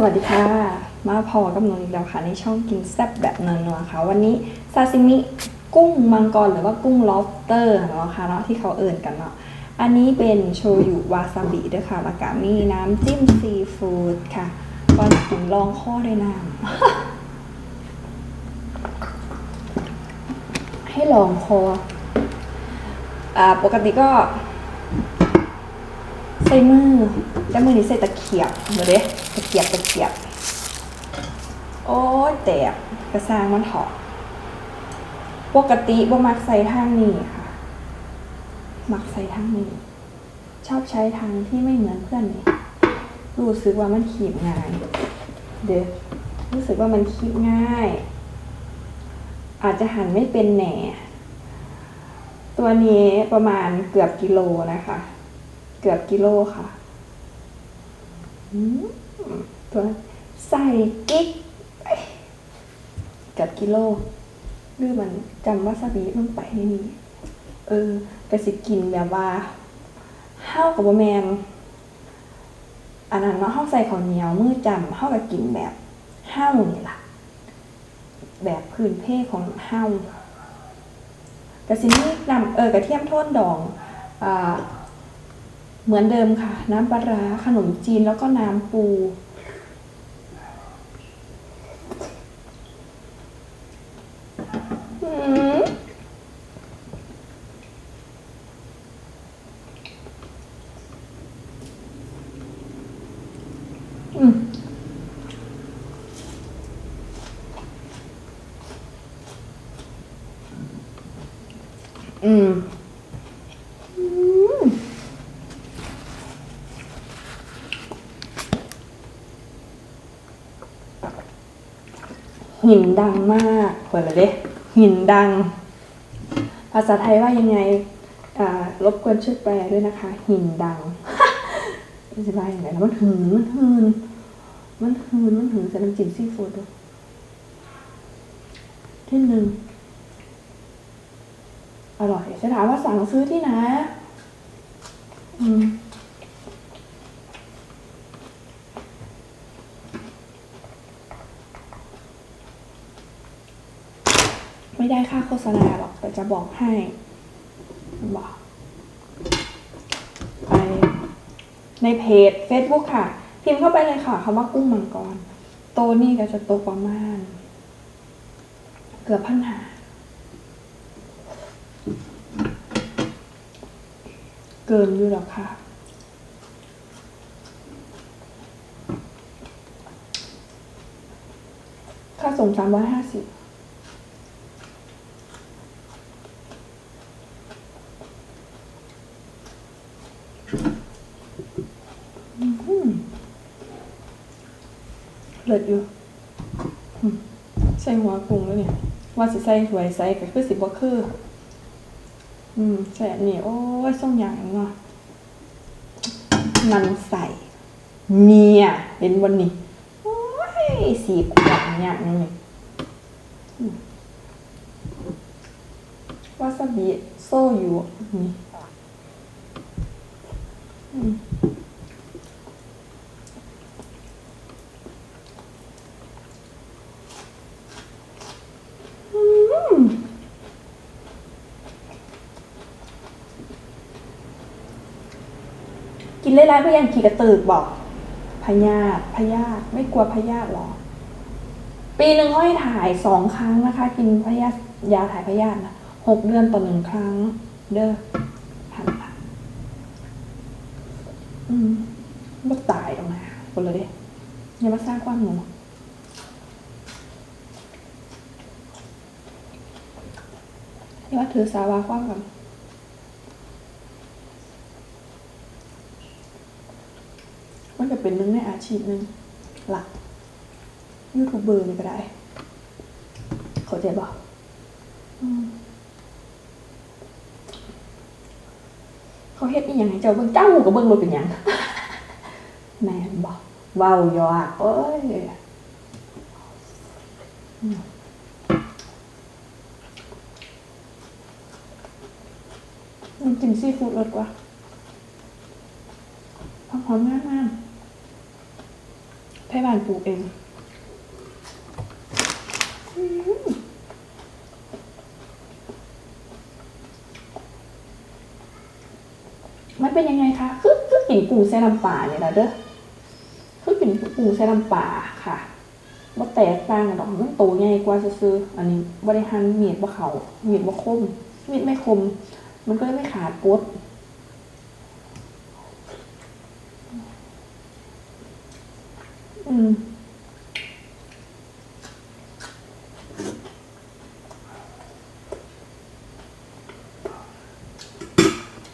สวัสดีค่ะ มาพอกับหนูอีกแล้วค่ะในช่องกินแซ่บแบบนัวๆค่ะ วันนี้ซาซิมิกุ้งมังกรหรือว่ากุ้งล็อบสเตอร์เนาะค่ะเนาะที่เขาเอ่นกันเนาะอันนี้เป็นโชยุวาซาบิด้วยค่ะแล้วก็มีน้ำจิ้มซีฟู้ดค่ะก่อนถึงลองข้อด้วยน้ำให้ลองคออ่าปกติก็ ใส่มือแต่มือนี้ใส่ตะเขียบเดี๋ยวเด้ตะเกียบตะเกียบ โอ้ยแตกกระซางมันเถอดปกติบ่มักใส่ทางนี้ค่ะ มักใส่ทางนี้ ชอบใช้ทางที่ไม่เหมือนเพื่อนนี่รู้สึกว่ามันขีบง่าย เด้อรู้สึกว่ามันคีบง่าย อาจจะหั่นไม่เป็นแหน่ ตัวนี้ประมาณเกือบกิโลนะคะ เกือบกิโลค่ะตัวใส่กิ๊กเกือบกิโลหรือมันจำวาซาบิลงไปในนี้ เออกระสิกินแบบว่าห้าวกับบะแมนอันนั้นเนาะห้าวใส่ข้าวเหนียวมือจำห้าวกับกินแบบห้าวนี่ล่ะ แบบพื้นเพของห้าวกระสินี่นำเออกระเทียมโทนดองอ่า เหมือนเดิมค่ะ น้ำปลาร้าขนมจีนแล้วก็น้ำปู หินดังมากเปิดเลยเด้หินดัง ภาษาไทยว่ายังไงอ่ารบกวนช่วยแปลด้วยนะคะ หินดังอธิบายยังไงมันหืนมันหืนมันหืนมันหืนใส่น้ำจิ้มซีฟู้ดด้วยที่หนึ่งอร่อยจะถามว่าสั่งซื้อที่ไหนอืม ไม่ได้ค่าโฆษณาหรอก แต่จะบอกให้บอกไปในเพจ Facebook ค่ะ พิมพ์เข้าไปเลยค่ะคำว่ากุ้งมังกร โตนี่ก็จะโตประมาณ เกือบพันหาเกินอยู่หรอกค่ะค่าส่งสามร้อยห้าสิบ เลิศอยู่ใส่หัวปรุงแล้วเนี่ย ว่าสิใส่ถวยใส่ก็คือสิบ่คือ อืมใส่อันนี้โอ้ยส่งอย่างเนาะมันใส่เนี่ยเห็นวันนี้โอ้ยสีขวดเนี่ยนี่วาซาบิโซอยู่นี่อืม กิน เล่นๆเพื่อยังขี่กระตือกบอกพยาธพยาธไม่กลัวพยาธหรอ ปีหนึ่งค่อยถ่ายสองครั้งนะคะ กินพยาธยาถ่ายพยาธินะหกเดือนต่อหนึ่งครั้ง เด้อหันมาอืมบ่ตายตรงนะคนเลยด้อย่ามาสร้างความหนูอย่ามาถือสาวาความกัน มันจะเป็นหนึ่งในอาชีพหนึ่งหลักยูทูบเบอร์นี่ก็ได้ เข้าใจบอกเขาเฮ็ดอีหยังให้เจ้าเบิ่งเจ้าก็เบิ่งรถเป็นหยังแม่นบอกเว้าหยอกเอ้ยอืมน้ำจิ้มซีฟู้ดรสกว่าหอมๆงามๆ ให้บ้านปลูกเองมันเป็นยังไงคะ คือคือกินปูแซ่น้ำปลาเนี่ยนะเด้อ คือกินปูแซ่น้ำปลาค่ะบ่แตกต่างกันดอกมันโตใหญ่กว่าซื่ออันนี้บริหารเมีดบ่เขาเมีดบ่คมเมียดไม่คม มันก็เลยไม่ขาดปดอืม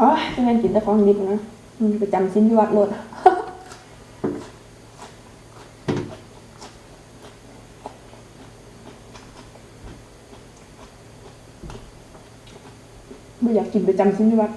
อ๋อ จะเป็นกินแต่ของดิบนะอืมไปจำสิ้นที่วัดรถไม่อยากกินไปจำสิ้นที่วัด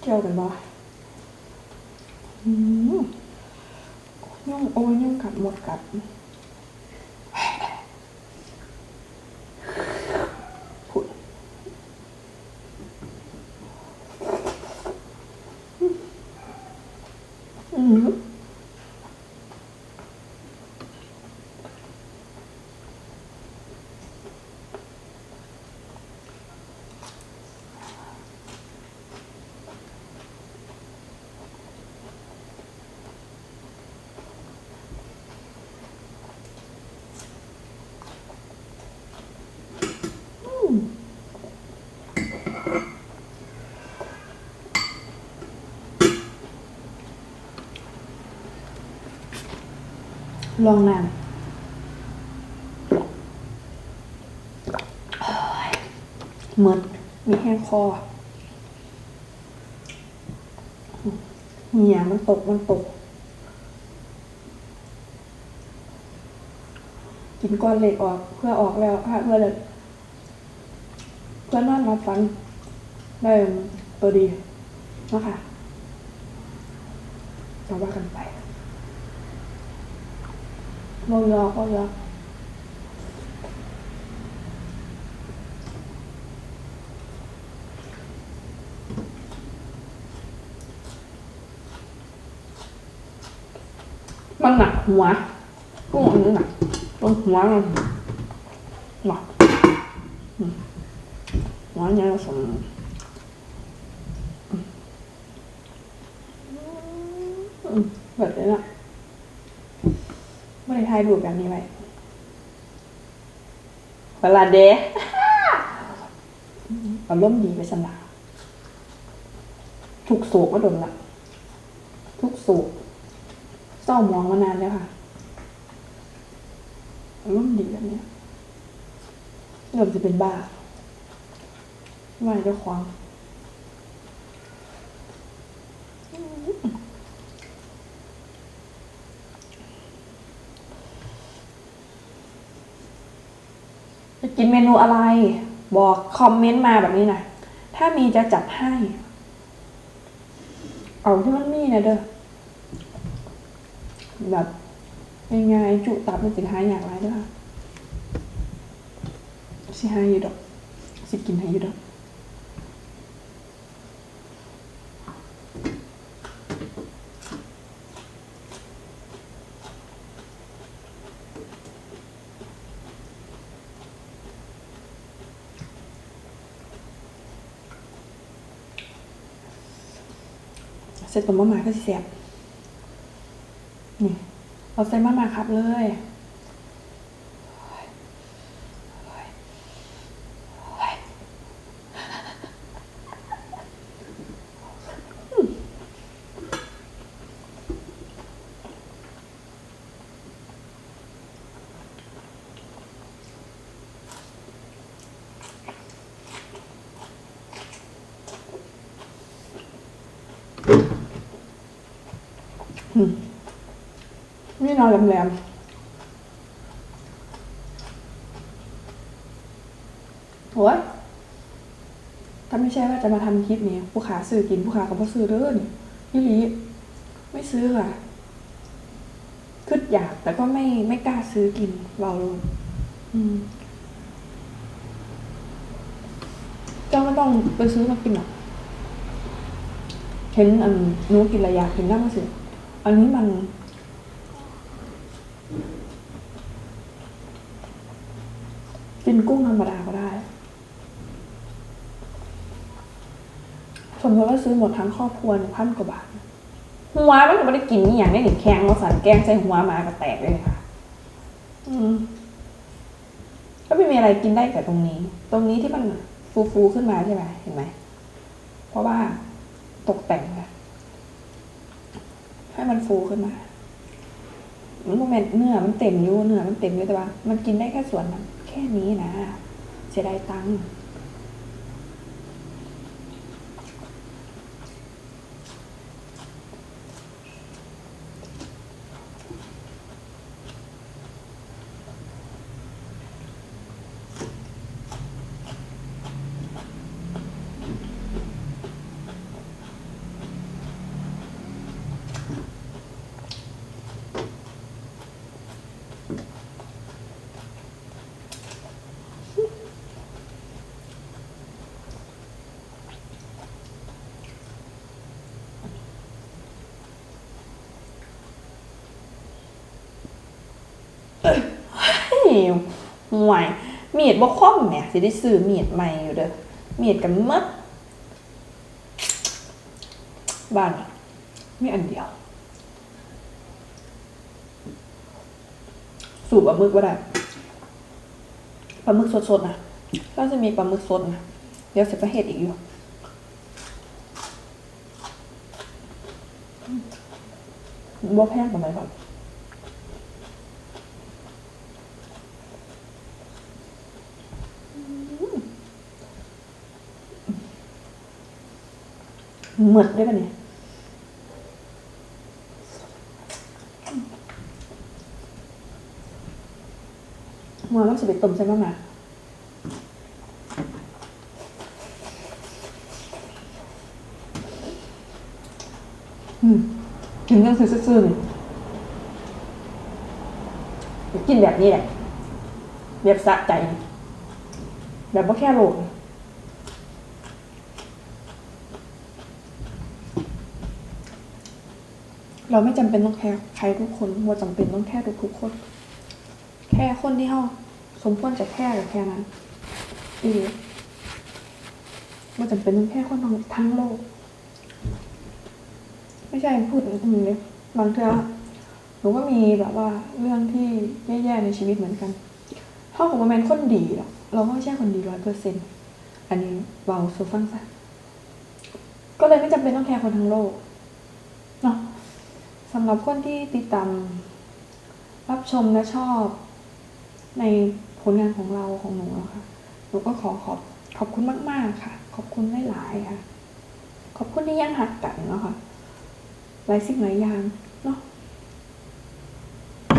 เที่ยวกันบ่ยุ่งโอ้ยยุ่งกัดหมดกัดอืม ลองน้ำโอ้ยเหมือนมีแห้งคอเหนียมันตกมันตก กินก้อนเหล็กออกเพื่อออกแล้วเพื่อเลยเพื่อนอนรับฟันได้ตัวดีนะค่ะเราว่ากันไป โมยอกโมยอกมันหนักหัวกุ้งอันนี้ห ถ่ายรูปแบบนี้ไว้เวลาเดะอารมณ์ดีไปสนาทุกโศกก็โดนละ ทุกโศกเศร้ามองมานานแล้วค่ะอารมณ์ดีแบบเนี้ยเริ่มจะเป็นบ้าไม่จ้าความ กินเมนูอะไร บอกคอมเมนต์มาแบบนี้หนะถ้ามีจะจัดให้เอาที่มันมีนะเด้อแบบง่ายๆจุตับมันสิหายอย่างไรเด้อค่ะสิหายอยู่ดอก สิกินหายอยู่ดอก เสร็จตัวมาม่าก็สิแซ่บนี่เอาใส่มาม่าครับเลย นี่นอนแหลมๆโอ้ยถ้าไม่ใช่ว่าจะมาทำคลิปนี้ผู้ขาซื้อกินผู้ขาก็บ่ซื้อเด้อนี่ยี่หลีไม่ซื้อค่ะคืออยากแต่ก็ไม่ไม่กล้าซื้อกินเบาลงอืมเจ้าไม่ต้องไปซื้อมากินหรอกเห็นอันนู้กินระยะเห็นน้ำมันสิอันนี้มัน กินกุ้งธรรมดาก็ได้สมมติว่าซื้อหมดทั้งครอบครัวหนึ่งพันกว่าบาท หัวมันก็ไม่ได้กินนี่อย่างได้หนึ่งแข้งเราสั่นแกงใส่หัวมาก็แตกเลยค่ะ อืมก็ไม่มีอะไรกินได้แต่ตรงนี้ ตรงนี้ที่มันฟูฟูขึ้นมาใช่ไหมเห็นไหม เพราะว่าตกแต่งค่ะให้มันฟูขึ้นมา มันโมเมนต์เนื้อมันเต็มอยู่เนื้อมันเต็มอยู่แต่ว่า มันกินได้แค่ส่วนนั้น ค่นี้นะเสียดายตังค์ เฮ้ย ห่วยมีดบ่คมเนี่ยสิได้ซื้อมีดใหม่อยู่เด้อมีดกันมดบ้านมีอันเดียว สูบปลาหมึกก็ได้ปลาหมึกสดๆนะก็จะมีปลาหมึกสดนะเดี๋ยวจะไปเฮ็ดอีกอยู่บ่แพงกว่าไหนก่อน หมึกได้ปะเนี่ยหัวมันจะไปต้มใช่ไหมนะอืมกินเรื่องซื่อๆนี่กินแบบนี้แหละแบบสะใจ แบบว่าแค่โลก เราไม่จำเป็นต้องแค่ใครทุกคนว่าจำเป็นต้องแค่ทุกทุกคน แค่คนที่เขาสมควรจะแค่กับแค่นั้นอีว่าจำเป็นต้องแค่คนทั้งทั้งโลก ไม่ใช่พูดอย่างนี้บางเทื่อหนูก็มีแบบว่าเรื่องที่แย่ๆในชีวิตเหมือนกันเท่ากับว่าแมนคนดีหรอกเราก็ไม่ใช่คนดีร้อยเปอร์เซ็นต์อันนี้เบาโซฟังซะก็เลยไม่จำเป็นต้องแคร์คนทั้งโลกำหรับคนที่ติดตามรับชมและชอบในผลงานของเราของหนูอะคะหนูก็ขอขอบขอบคุณมาก ๆ ค่ะ ขอบคุณหลายๆค่ะ ขอบคุณที่ยังหักกันเนาะค่ะหลายสิ่งหลายอย่างเนาะ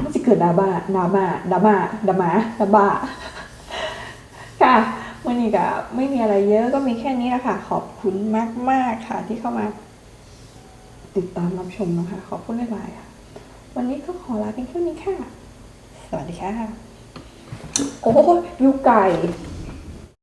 มันจะเกิดดาบาดาม่าดาม่าดามาดาบาค่ะวันนี้ก็ไม่มีอะไรเยอะก็มีแค่นี้แหละค่ะ ขอบคุณมาก ๆ ค่ะที่เข้ามา ติดตามรับชมนะคะ ขอบคุณหลายๆค่ะ วันนี้ก็ขอลาเป็นแค่นี้ค่ะ สวัสดีค่ะ โอ้ยยูไก่